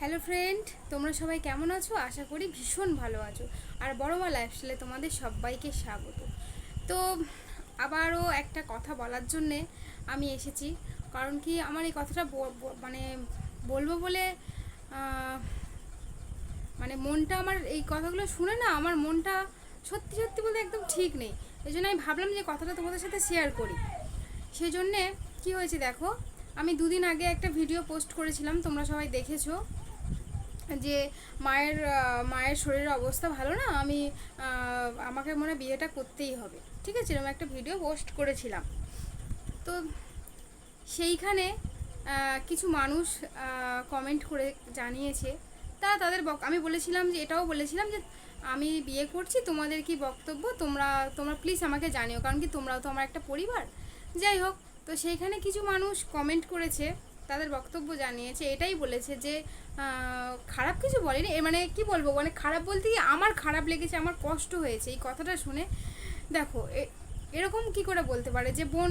Hello friend তোমরা সবাই কেমন আছো? আশা করি ভীষণ ভালো আছো। আর বড়মা লাইফস্টাইলে তোমাদের সবাইকে স্বাগত। তো আবারও একটা কথা বলার জন্যে আমি এসেছি। কারণ কি আমার এই কথাটা মানে বলব বলে মানে মনটা আমার এই কথাগুলো শুনে না আমার মনটা সত্যি সত্যি বলতে একদম ঠিক নেই। এই জন্য আমি ভাবলাম যে কথাটা তোমাদের সাথে শেয়ার করি। সেই জন্যে কী হয়েছে দেখো, আমি দুদিন আগে একটা ভিডিও পোস্ট করেছিলাম, তোমরা সবাই দেখেছ। যে মায়ের মায়ের শরীরের অবস্থা ভালো না, আমি আমাকে মনে বিয়েটা করতেই হবে। ঠিক আছে? এরকম একটা ভিডিও পোস্ট করেছিলাম। তো সেইখানে কিছু মানুষ কমেন্ট করে জানিয়েছে। তারা তাদের বক, আমি বলেছিলাম যে, এটাও বলেছিলাম যে, আমি বিয়ে করছি, তোমাদের কি বক্তব্য? তোমরা তোমরা প্লিজ আমাকে জানিও। কারণ কি তোমরাও তো আমার একটা পরিবার। যাই হোক, তো সেইখানে কিছু মানুষ কমেন্ট করেছে। তাদের বক্তব্য জানিয়েছে, এটাই বলেছে যে খারাপ কিছু বলেনি। মানে কি বলব মানে খারাপ বলতে কি আমার খারাপ লেগেছে, আমার কষ্ট হয়েছে, এই কথাটা শুনে। দেখো এরকম কি করে বলতে পারে যে, বোন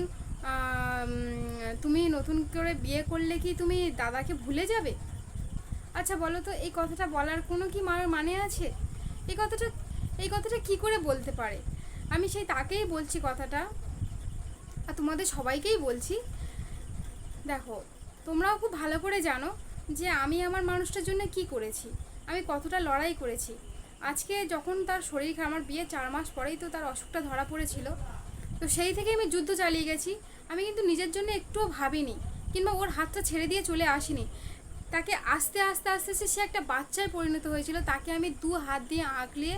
তুমি নতুন করে বিয়ে করলে কি তুমি দাদাকে ভুলে যাবে? আচ্ছা বলো তো, এই কথাটা বলার কোনো কি মানে আছে? এই কথাটা এই কথাটা কি করে বলতে পারে? আমি সেই তাকেই বলছি কথাটা, আর তোমাদের সবাইকেই বলছি। দেখো তোমরাও খুব ভালো করে জানো যে আমি আমার মানুষটার জন্য কি করেছি, আমি কতটা লড়াই করেছি। আজকে যখন তার শরীর আমার বিয়ে চার মাস পরেই তো তার অসুখটা ধরা পড়েছিল। তো সেই থেকে আমি যুদ্ধ চালিয়ে গেছি। আমি কিন্তু নিজের জন্য একটুও ভাবিনি কিংবা ওর হাতটা ছেড়ে দিয়ে চলে আসিনি। তাকে আস্তে আস্তে আস্তে আস্তে সে একটা বাচ্চায় পরিণত হয়েছিল। তাকে আমি দু হাত দিয়ে আঁকলিয়ে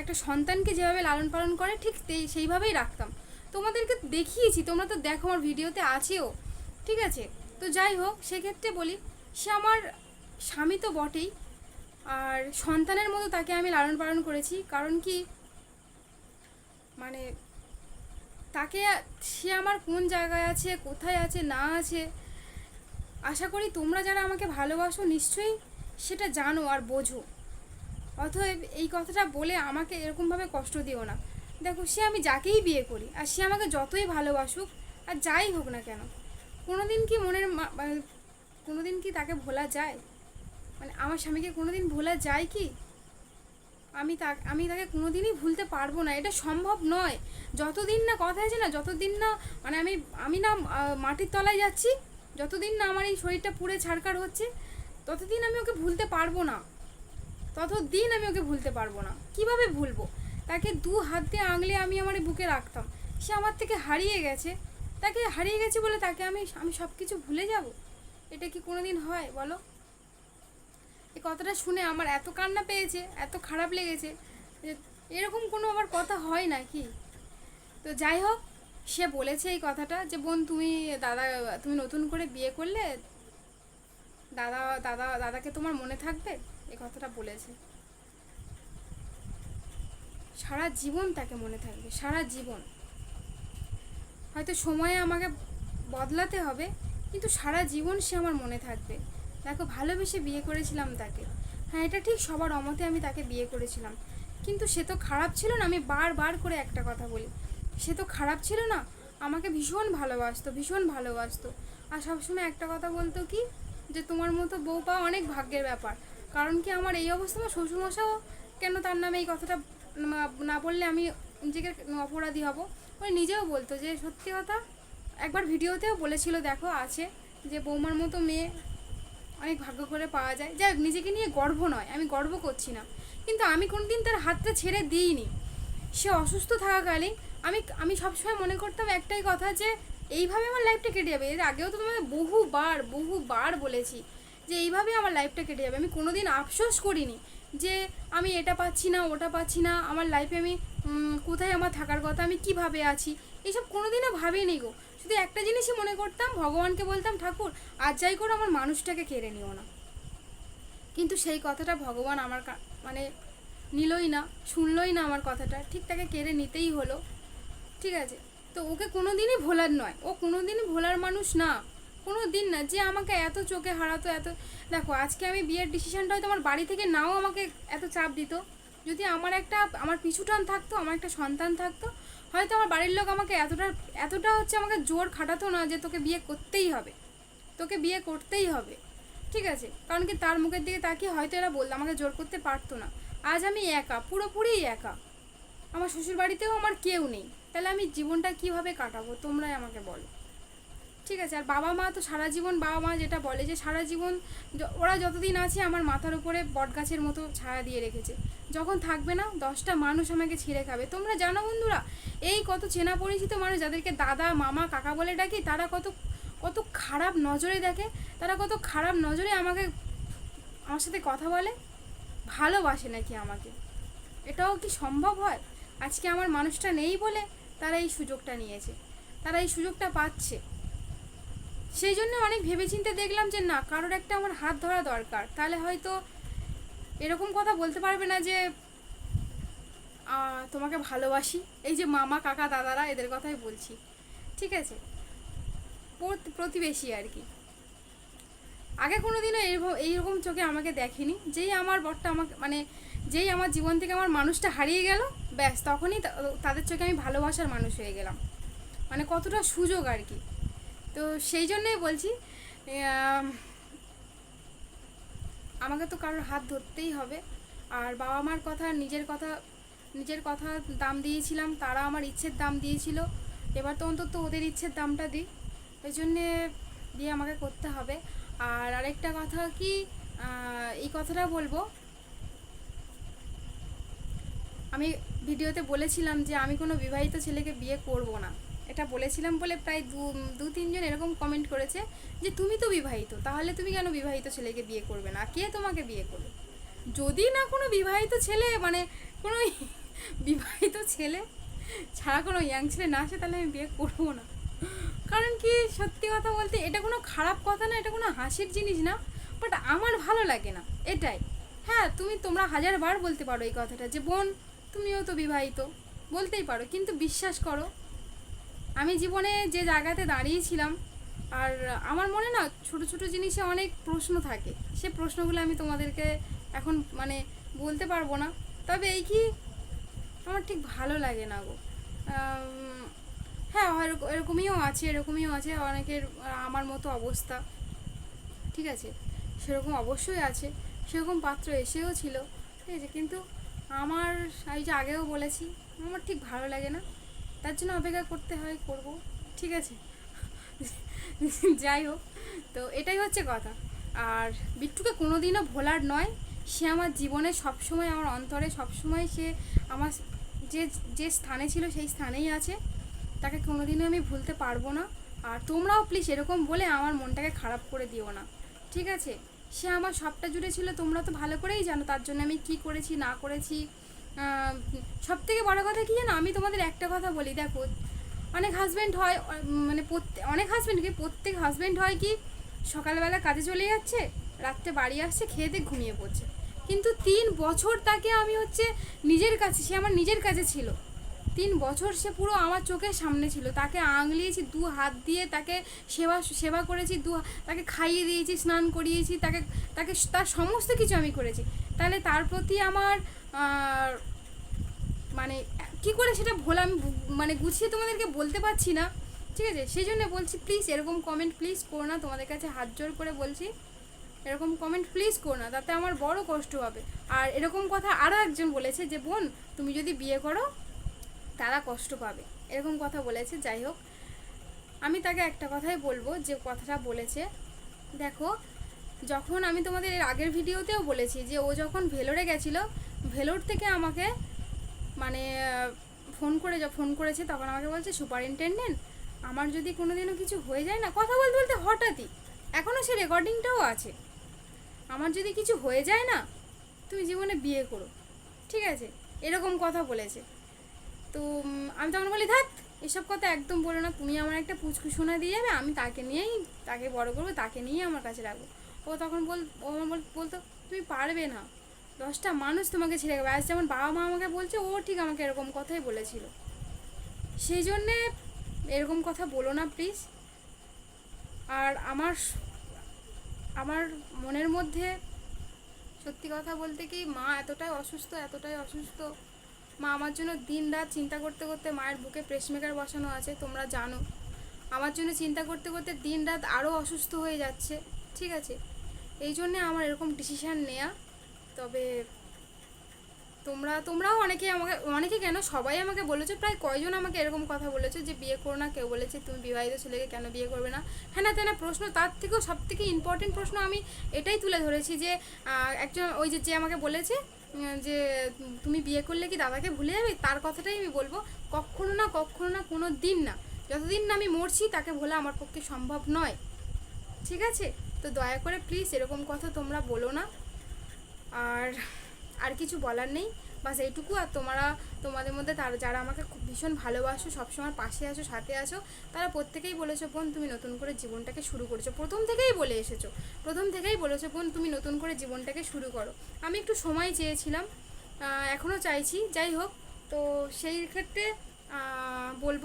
একটা সন্তানকে যেভাবে লালন পালন করে ঠিক সেইভাবেই রাখতাম। তোমাদেরকে দেখিয়েছি, তোমরা তো দেখো আমার ভিডিওতে আছেও, ঠিক আছে? তো যাই হোক, সেক্ষেত্রে বলি, সে আমার স্বামী তো বটেই। আর সন্তানের মতো তাকে আমি লালন পালন করেছি, কারণ কি মানে তাকে সে আমার কোন জায়গায় আছে, কোথায় আছে, না আছে, আশা করি তোমরা যারা আমাকে ভালোবাসো নিশ্চয়ই সেটা জানো আর বোঝো। অতএব এই কথাটা বলে আমাকে এরকমভাবে কষ্ট দিও না। দেখো, সে আমি যাকেই বিয়ে করি, আর সে আমাকে যতই ভালোবাসুক, আর যাই হোক না কেন কোনোদিন কি মনের মানে কোনোদিন কি তাকে ভোলা যায়? মানে আমার স্বামীকে কোনোদিন ভোলা যায় কি? আমি তা, আমি তাকে কোনোদিনই ভুলতে পারব না, এটা সম্ভব নয়। যতদিন না কথা আছে না, যতদিন না মানে আমি আমি না মাটির তলায় যাচ্ছি, যতদিন না আমার এই শরীরটা পুড়ে ছাড়কার হচ্ছে, ততদিন আমি ওকে ভুলতে পারব না। ততদিন আমি ওকে ভুলতে পারব না। কীভাবে ভুলবো? তাকে দু হাত দিয়ে আঙলে আমি আমার বুকে রাখতাম। সে আমার থেকে হারিয়ে গেছে। তাকে হারিয়ে গেছে বলে তাকে আমি আমি সব কিছু ভুলে যাব? এটা কি কোনোদিন হয়? বলো। এই কথাটা শুনে আমার এত কান্না পেয়েছে, এত খারাপ লেগেছে যে এরকম কোনো আমার কথা হয় না কি? তো যাই হোক, সে বলেছে এই কথাটা যে, বোন, তুমি দাদা, তুমি নতুন করে বিয়ে করলে দাদা দাদা, দাদাকে তোমার মনে থাকবে? এই কথাটা বলেছে। সারা জীবন তাকে মনে থাকবে, সারা জীবন। হয়তো সময়ে আমাকে বদলাতে হবে, কিন্তু সারা জীবন সে আমার মনে থাকবে। দেখো, ভালোবেসে বিয়ে করেছিলাম তাকে। হ্যাঁ এটা ঠিক সবার অমতে আমি তাকে বিয়ে করেছিলাম। কিন্তু সে তো খারাপ ছিল না, আমি বারবার করে একটা কথা বলি। সে তো খারাপ ছিল না, আমাকে ভীষণ ভালোবাসতো ভীষণ ভালোবাসতো। আর সবসময় একটা কথা বলতো কি, যে তোমার মতো বউ পাওয়া অনেক ভাগ্যের ব্যাপার। কারণ কি আমার এই অবস্থা, আমার শ্বশুরমশাও কেন তার নামে এই কথাটা না- বললে আমি নিজেকে অপরাধী হব? ও নিজেও বলতো যে সত্যি কথা, একবার ভিডিওতেও বলেছিল, দেখো আছে, যে বৌমার মতো মেয়ে, অনেক ভাগ্য করে পাওয়া যায়। যাই নিজেকে নিয়ে গর্ব নয়, আমি গর্ব করছি না। কিন্তু আমি কোনোদিন তার হাতটা ছেড়ে দিইনি। সে অসুস্থ থাকাকালীন আমি আমি সবসময় মনে করতাম একটাই কথা যে, এইভাবে আমার লাইফটা কেটে যাবে। এর আগেও তো তোমাকে বহুবার বহুবার বলেছি যে এইভাবে আমার লাইফটা কেটে যাবে। আমি কোনোদিন আফসোস করিনি যে আমি এটা পাচ্ছি না, ওটা পাচ্ছি না। আমার লাইফে আমি কোথায় আমার থাকার কথা? আমি কীভাবে আছি? এইসব কোনোদিনও ভাবিনি গো। শুধু একটা জিনিসই মনে করতাম, ভগবানকে বলতাম, ঠাকুর আর যাই করে, আমার মানুষটাকে কেড়ে নিও না। কিন্তু সেই কথাটা ভগবান আমার মানে নিলই না, শুনলই না আমার কথাটা। ঠিক তাকে কেড়ে নিতেই হলো। ঠিক আছে? তো ওকে কোনো দিনই ভোলার নয়। ও কোনো দিনই ভোলার মানুষ না। কোনো দিন না। যে আমাকে এত চোখে হারাতো, এত দেখো, আজকে আমি বিয়ের ডিসিশানটা হয়তো আমার বাড়ি থেকে নাও আমাকে এত চাপ দিত। যদি আমার একটা, আমার পিছুটান থাকতো, আমার একটা সন্তান থাকতো, হয়তো আমার বাড়ির লোক আমাকে এতটা এতটা হচ্ছে আমাকে জোর খাটাতো না যে তোকে বিয়ে করতেই হবে। তোকে বিয়ে করতেই হবে। ঠিক আছে? কারণ কি তার মুখের দিকে তাকিয়ে হয়তো এরা বলল, আমাকে জোর করতে পারতো না। আজ আমি একা, পুরোপুরি একা। আমার শ্বশুর বাড়িতেও আমার কেউ নেই। তাহলে আমি জীবনটা কীভাবে কাটাবো? তোমরাই আমাকে বলো। ঠিক আছে, আর বাবা মা তো সারা জীবন, বাবা মা যেটা বলে যে সারা জীবন ওরা যতদিন আছে আমার মাথার উপরে বটগাছের মতো ছায়া দিয়ে রেখেছে। যখন থাকবে না, দশটা মানুষ আমাকে ছিঁড়ে খাবে। তোমরা জানো বন্ধুরা, এই কত চেনা পরিচিত মানুষ যাদেরকে দাদা, মামা, কাকা বলে ডাকি, তারা কত কত খারাপ নজরে দেখে, তারা কত খারাপ নজরে আমাকে, আমার সাথে কথা বলে, ভালোবাসে নাকি আমাকে। এটাও কি সম্ভব হয়? আজকে আমার মানুষটা নেই বলে তারা এই সুযোগটা নিয়েছে। তারা এই সুযোগটা পাচ্ছে। সেই জন্য অনেক ভেবেচিন্তে দেখলাম যে না, কারোর একটা আমার হাত ধরা দরকার। তাহলে হয়তো এরকম কথা বলতে পারবে না যে তোমাকে ভালোবাসি। এই যে মামা, কাকা, দাদারা, এদের কথাই বলছি। ঠিক আছে? প্রতিবেশী আর কি। আগে কোনো দিনও এইরকম এইরকম চোখে আমাকে দেখেনি। যেই আমার বরটা আমাকে মানে যেই আমার জীবন থেকে আমার মানুষটা হারিয়ে গেল, ব্যাস, তখনই তাদের চোখে আমি ভালোবাসার মানুষ হয়ে গেলাম। মানে কতটা সুযোগ আর কি। তো সেই জন্যই বলছি আমাকে তো কারোর হাত ধরতেই হবে। আর বাবা মার কথা, নিজের কথা নিজের কথা দাম দিয়েছিলাম, তারা আমার ইচ্ছের দাম দিয়েছিল। এবার তো অন্তত ওদের ইচ্ছের দামটা দিই। ওই জন্যে দিয়ে আমাকে করতে হবে। আর আরেকটা কথা কি এই কথাটা বলব। আমি ভিডিওতে বলেছিলাম যে আমি কোনো বিবাহিত ছেলেকে বিয়ে করব না। এটা বলেছিলাম বলে প্রায় দু দু তিনজন এরকম কমেন্ট করেছে যে, তুমি তো বিবাহিত, তাহলে তুমি কেন বিবাহিত ছেলেকে বিয়ে করবে না? কে তোমাকে বিয়ে করবে? যদি না কোনো বিবাহিত ছেলে মানে কোনো বিবাহিত ছেলে ছাড়া কোনো ইয়াং ছেলে না আসে, তাহলে আমি বিয়ে করব না। কারণ কি, সত্যি কথা বলতে এটা কোনো খারাপ কথা না, এটা কোনো হাসির জিনিস না বাট আমার ভালো লাগে না, এটাই। হ্যাঁ তুমি তোমরা হাজার বার বলতে পারো এই কথাটা যে, বোন, তুমিও তো বিবাহিত। বলতেই পারো, কিন্তু বিশ্বাস করো আমি জীবনে যে জায়গাতে দাঁড়িয়েছিলাম, আর আমার মনে না ছোট ছোট জিনিসে অনেক প্রশ্ন থাকে। সে প্রশ্নগুলো আমি তোমাদেরকে এখন মানে বলতে পারব না। তবে এই কি, আমার ঠিক ভালো লাগে না গো। হ্যাঁ এরকমইও আছে এরকমইও আছে, অনেকের, আমার মতো অবস্থা। ঠিক আছে, সেরকম অবশ্যই আছে, সেরকম পাত্র এসেও ছিল। ঠিক আছে, কিন্তু আমার আমি যে আগেও বলেছি, আমার ঠিক ভালো লাগে না। তার জন্য অপেক্ষা করতে হয়, করব। ঠিক আছে? যাই হোক, তো এটাই হচ্ছে কথা। আর বিট্টুকে কোনোদিনও ভোলার নয়, সে আমার জীবনে সবসময় আমার অন্তরে, সবসময় সে আমার যে যে স্থানে ছিল সেই স্থানেই আছে। তাকে কোনোদিনও আমি ভুলতে পারব না। আর তোমরাও প্লিজ এরকম বলে আমার মনটাকে খারাপ করে দিও না। ঠিক আছে? সে আমার সবটা জুড়ে ছিল, তোমরা তো ভালো করেই জানো তার জন্য আমি কি করেছি, না করেছি। সব থেকে বড় কথা কি জানো? আমি তোমাদের একটা কথা বলি, দেখো, অনেক হাজব্যান্ড হয় মানে প্রত্যেক অনেক হাজব্যান্ডকে প্রত্যেক হাজব্যান্ড হয় কি, সকালবেলা কাজে চলে যাচ্ছে, রাত্রে বাড়ি আসছে, খেয়ে দিয়ে ঘুমিয়ে পড়ছে। কিন্তু তিন বছর তাকে আমি হচ্ছে নিজের কাছে, সে আমার নিজের কাছে ছিল। তিন বছর সে পুরো আমার চোখের সামনে ছিল। তাকে আঙলিয়েছি, দু হাত দিয়ে তাকে সেবা সেবা করেছি, দু তাকে খাইয়ে দিয়েছি, স্নান করিয়েছি, তাকে তাকে তার সমস্ত কিছু আমি করেছি। তাহলে তার প্রতি আমার মানে কি করে সেটা ভোলা আমি মানে গুছিয়ে তোমাদেরকে বলতে পারছি না। ঠিক আছে? সেই জন্য বলছি প্লিজ এরকম কমেন্ট প্লিজ করো না। তোমাদের কাছে হাত জোর করে বলছি, এরকম কমেন্ট প্লিজ করো না। তাতে আমার বড় কষ্ট হবে। আর এরকম কথা আরও একজন বলেছে যে, বোন, তুমি যদি বিয়ে করো, তারা কষ্ট পাবে। এরকম কথা বলেছে, যাই হোক। আমি তাকে একটা কথাই বলব, যে কথাটা বলেছে, দেখো, যখন আমি তোমাদের এর আগের ভিডিওতেও বলেছি যে, ও যখন ভেলোরে গেছিল, ভেলোর থেকে আমাকে মানে ফোন করে যা, ফোন করেছে তখন আমাকে বলছে, সুপারিনটেন্ডেন্ট, আমার যদি কোনোদিনও কিছু হয়ে যায় না? কথা বলতে বলতে হঠাৎই এখনও সে রেকর্ডিংটাও আছে। আমার যদি কিছু হয়ে যায় না, তুমি জীবনে বিয়ে করো। ঠিক আছে, এরকম কথা বলেছে। তো আমি তখন বলি থাক এসব কথা একদম বলো না, তুমি আমার একটা পুচকু শোনা দিয়ে যাবে, আমি তাকে নিয়েই, তাকে বড় করব, তাকে নিয়েই আমার কাছে রাখব। ও তখন বল, ও আমার বল- বলতো, তুমি পারবে না। দশটা মানুষ তোমাকে ছেড়ে যাবে আজ যেমন বাবা মা আমাকে বলছে, ও ঠিক আমাকে এরকম কথাই বলেছিল। সেই জন্যে এরকম কথা বলো না প্লিজ আর আমার আমার মনের মধ্যে সত্যি কথা বলতে কি, মা এতটাই অসুস্থ এতটাই অসুস্থ। মা আমার জন্য দিন রাত চিন্তা করতে করতে মায়ের বুকে প্রেসমেকার বসানো আছে, তোমরা জানো। আমার জন্য চিন্তা করতে করতে দিন রাত আরও অসুস্থ হয়ে যাচ্ছে, ঠিক আছে? এই জন্যে আমার এরকম ডিসিশান নেওয়া তবে তোমরা, তোমরাও অনেকে আমাকে, অনেকে কেন, সবাই আমাকে বলেছ, প্রায় কয়জন আমাকে এরকম কথা বলেছ যে, বিয়ে করো না। কেউ বলেছে, তুমি বিবাহিত ছেলেকে কেন বিয়ে করবে না? হ্যাঁ না তেনা প্রশ্ন, তার থেকেও সব থেকে ইম্পর্টেন্ট প্রশ্ন আমি এটাই তুলে ধরেছি যে একজন, ওই যে যে আমাকে বলেছে যে, তুমি বিয়ে করলে কি দাদাকে ভুলে যাবে? তার কথাটাই আমি বলব, কখনো না কখনো না, কোনো দিন না। যতদিন না আমি মরছি, তাকে ভোলা আমার পক্ষে সম্ভব নয়। ঠিক আছে? তো দয়া করে প্লিজ এরকম কথা তোমরা বলো না। আর আর কিছু বলার নেই। বাস এইটুকু। আর তোমরা, তোমাদের মধ্যে তার, যারা আমাকে খুব ভীষণ ভালোবাসো, সবসময় পাশে আছো, সাথে আছো, তারা প্রত্যেকেই বলেছ, বোন, তুমি নতুন করে জীবনটাকে শুরু করেছ। প্রথম থেকেই বলে এসেছ। প্রথম থেকেই বলেছ, বোন, তুমি নতুন করে জীবনটাকে শুরু করো। আমি একটু সময় চেয়েছিলাম। এখনও চাইছি। যাই হোক, তো সেই ক্ষেত্রে বলব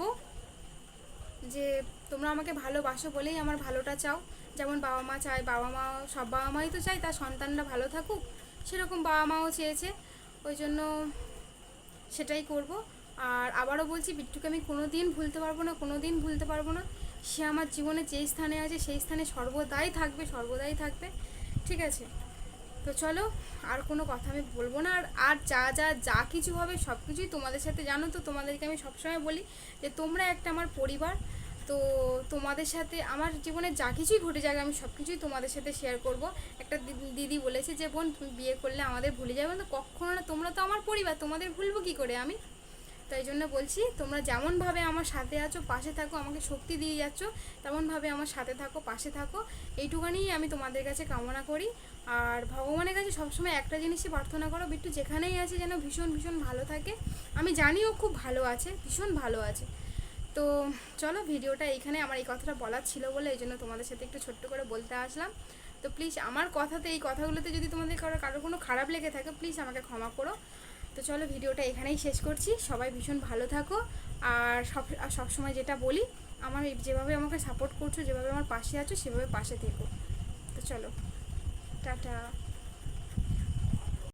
যে, তোমরা আমাকে ভালোবাসো বলেই আমার ভালোটা চাও। যেমন বাবা মা চায়, বাবা মা, সব বাবা মাই তো চায়, তার সন্তানরা ভালো থাকুক। সেরকম বাবা মাও চেয়েছে, ওই জন্য সেটাই করব। আর আবারও বলছি, বিট্টুকে আমি কোনো দিন ভুলতে পারব না কোনো দিন ভুলতে পারব না। সে আমার জীবনে যেই স্থানে আছে, সেই স্থানে সর্বদাই থাকবে সর্বদাই থাকবে। ঠিক আছে? তো চলো, আর কোনো কথা আমি বলব না। আর আর যা যা যা কিছু হবে সব কিছুই তোমাদের সাথে। জানো তো, তোমাদেরকে আমি সবসময় বলি যে, তোমরা একটা আমার পরিবার তো তোমাদের সাথে আমার জীবনে যা কিছুই ঘটে যাবে আমি সব কিছুই তোমাদের সাথে শেয়ার করব। একটা দিদি বলেছে যে, বোন, তুমি বিয়ে করলে আমাদের ভুলে যাবে না কখনো না, তোমরা তো আমার পরিবার, তোমাদের ভুলবো কী করে আমি? তাই জন্য বলছি, তোমরা যেমনভাবে আমার সাথে আছো, পাশে থাকো, আমাকে শক্তি দিয়ে যাচ্ছ, তেমনভাবে আমার সাথে থাকো, পাশে থাকো, এইটুখানি আমি তোমাদের কাছে কামনা করি। আর ভগবানের কাছে সবসময় একটা জিনিসই প্রার্থনা করো, বিট্টু যেখানেই আছে যেন ভীষণ ভীষণ ভালো থাকে। আমি জানিও খুব ভালো আছে, ভীষণ ভালো আছে। তো চলো ভিডিওটা এইখানে আমার এই কথাটা বলার ছিল বলে এই জন্য তোমাদের সাথে একটু ছোট্ট করে বলতে আসলাম। তো প্লিজ আমার কথাতে, এই কথাগুলোতে যদি তোমাদের কারও কারও কোনো খারাপ লেগে থাকে প্লিজ আমাকে ক্ষমা করো। তো চলো ভিডিওটা এখানেই শেষ করছি। সবাই ভীষণ ভালো থাকো। আর সব সবসময় যেটা বলি, আমার যেভাবে আমাকে সাপোর্ট করছ, যেভাবে আমার পাশে আছো, সেভাবে পাশে থেকো। তো চলো, টাটা।